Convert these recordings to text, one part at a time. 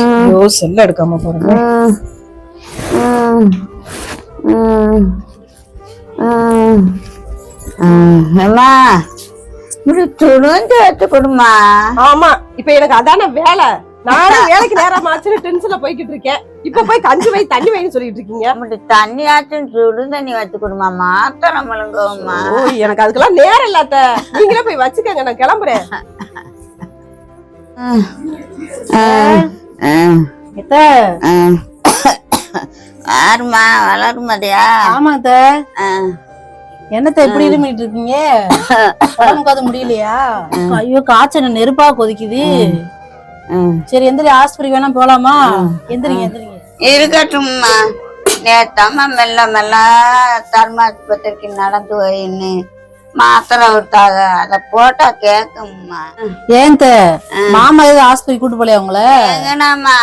ஐயோ செல்ல எடுக்காம பாருங்க. அம்மா துணிஞ்சு கொடுமா ஆமா இப்ப எனக்கு அதான வேலை. நானும் வேலைக்கு நேரம் ஆச்சுன்னு டென்ஷன்ல போய்கிட்டு இருக்கேன். இப்ப போய் கஞ்சி வை தண்ணி வைன்னு சொல்லிட்டு இருக்கீங்க. இப்படி தண்ணியாச்சும் சுடு தண்ணி வச்சு கொடுமா மாத்திரம் எனக்கு அதுக்கெல்லாம் நேரம் இல்லாத. நீங்களே போய் வச்சுக்கோங்க நான் கிளம்புறேன். யாருமா வளருமதியா ஆமாத்த. என்னத்த எப்படி இருமிட்டு இருக்கீங்க உடம்புக்கு அது முடியலையா? ஐயோ காய்ச்சல் நெருப்பா கொதிக்குது. சரி எந்திரி ஆஸ்பத்திரி வேணா போலாமா? எந்திரிங்க எந்திரிங்க. இருக்கட்டும்மா. நேத்தம்மா மெல்ல மெல்ல தர்மாஸ்பத்திரிக்கு நடந்து போயின்னு. மாத்திரை விட்டாங்க அதை போட்டா கேக்கும்மா. ஏன் மாமா ஏதோ ஆஸ்பத்திரி கூட்டு போலையா உங்கள? எங்கனாம்மா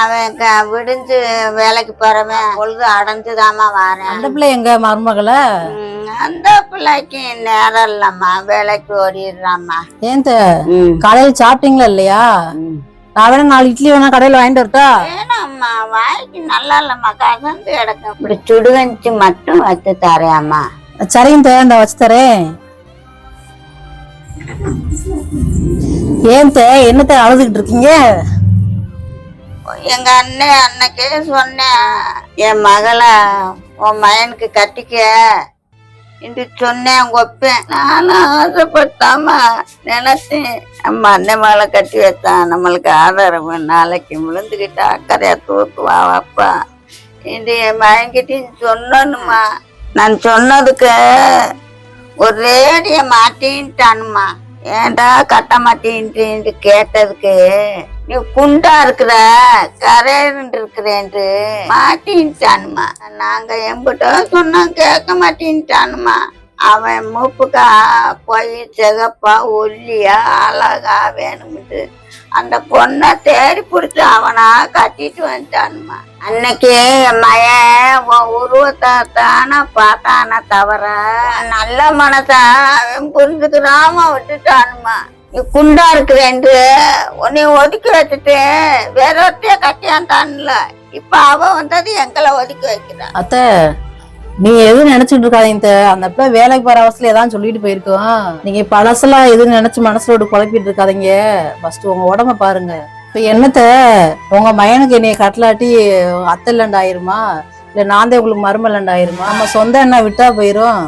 அவன் விடிஞ்சு வேலைக்கு போறவன். பொழுது அடைஞ்சுதாம்மா வரேன். அந்த பிள்ளை எங்க மருமகளை? அந்த பிள்ளைக்கு நேரம் இல்லம்மா. வேலைக்கு ஓடிடுறாம்மா. ஏன் காலையில சாப்பிட்டீங்களா இல்லையா? நான் வேணா நாலு இட்லி வேணா கடையில வாங்கிட்டு வரட்டா? வேணாம்மா வாய்க்கு நல்லா இல்லம்மா. கசந்து கிடக்கும் இப்படி சுடுகஞ்சி மட்டும் வச்சு தரேம்மா. சரிங்க த இந்த வச்சு தரேன். ஏன் த என்னத்த அழுதுகிட்டு இருக்கீங்க? எங்க அண்ணன் அன்னைக்கே சொன்னேன் என் மகளை உன் மயனுக்கு கட்டிக்க. என்று சொன்னேன் ஒப்பேன். நானும் ஆசைப்பட்டாம நினைச்சேன். நம்ம அண்ணன் மகளை கட்டி வச்சான் நம்மளுக்கு ஆதரவு. நாளைக்கு விழுந்துக்கிட்டு அக்கறையா தூக்குவா அப்பா என்று என் மகன்கிட்டையும் சொன்னோன்னுமா நான் சொன்னதுக்கு ஒரேடிய மாட்டின்ட்டானுமா ஏன்டா கட்ட மாட்டேன்ட்டு கேட்டதுக்கு நீ குண்டா இருக்கிற கரையண்டு இருக்கிறேன்ட்டு மாட்டின்ட்டானுமா நாங்க எம்பிட்ட சொன்னா கேட்க மாட்டேன்ட்டானுமா அவன் மூப்புக்கா போய் சிகப்பா ஒல்லியா அழகா வேணும்ட்டு அந்த பொண்ணை தேடி பிடிச்சி அவனா கட்டிட்டு வந்துட்டானுமா அன்னைக்கு என் மயன் உன் உருவத்தை பார்த்தான நல்ல மனசா அவன் புரிஞ்சுக்கிறாம விட்டுட்டானுமா. நீ குண்டா இருக்கிறேன்ட்டு உன்னை ஒதுக்கி வச்சுட்டு வேற ஒருத்தைய கட்டியான்டான்ல இப்ப அவ வந்தது எங்களை ஒதுக்கி வைக்கிறான். அத்தை நீ எதுவும் நினைச்சிட்டு இருக்காதீங்க அந்த பிள்ளை வேலைக்கு போற அவசரம் ஏதாவது சொல்லிட்டு போயிருக்கோம் நீங்க பழசெல்லாம் எதுவும் நினைச்சு மனசுல விட்டு குழப்பிட்டு இருக்காதீங்க. ஃபர்ஸ்ட் உங்க உடம்ப பாருங்க. இப்ப என்னத்த உங்க மயனுக்கு என்னைய கட்டலாட்டி அத்தை இல்லண்டு ஆயிருமா? இல்லை நான் தான் உங்களுக்கு மருமலண்டாயிருமா நம்ம சொந்த என்ன விட்டா போயிரும்.